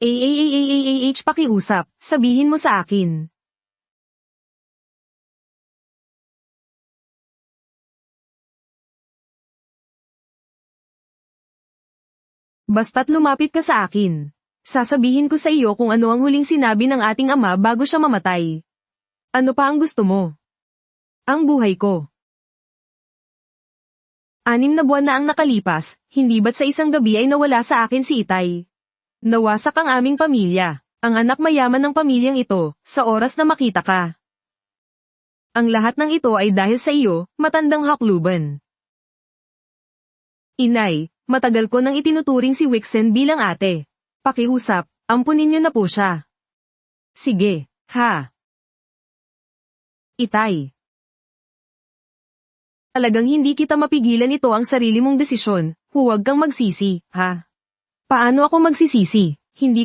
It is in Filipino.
AAAAAH pakiusap, sabihin mo sa akin. Basta't lumapit ka sa akin. Sasabihin ko sa iyo kung ano ang huling sinabi ng ating ama bago siya mamatay. Ano pa ang gusto mo? Ang buhay ko. Anim na buwan na ang nakalipas, hindi ba't sa isang gabi ay nawala sa akin si Itay? Nawasak ang aming pamilya, ang anak mayaman ng pamilyang ito, sa oras na makita ka. Ang lahat ng ito ay dahil sa iyo, matandang hakluban. Inay, matagal ko nang itinuturing si Wixen bilang ate. Pakiusap, ampunin niyo na po siya. Sige, ha. Itay. Talagang hindi kita mapigilan ito ang sarili mong desisyon, huwag kang magsisi, ha? Paano ako magsisisi? Hindi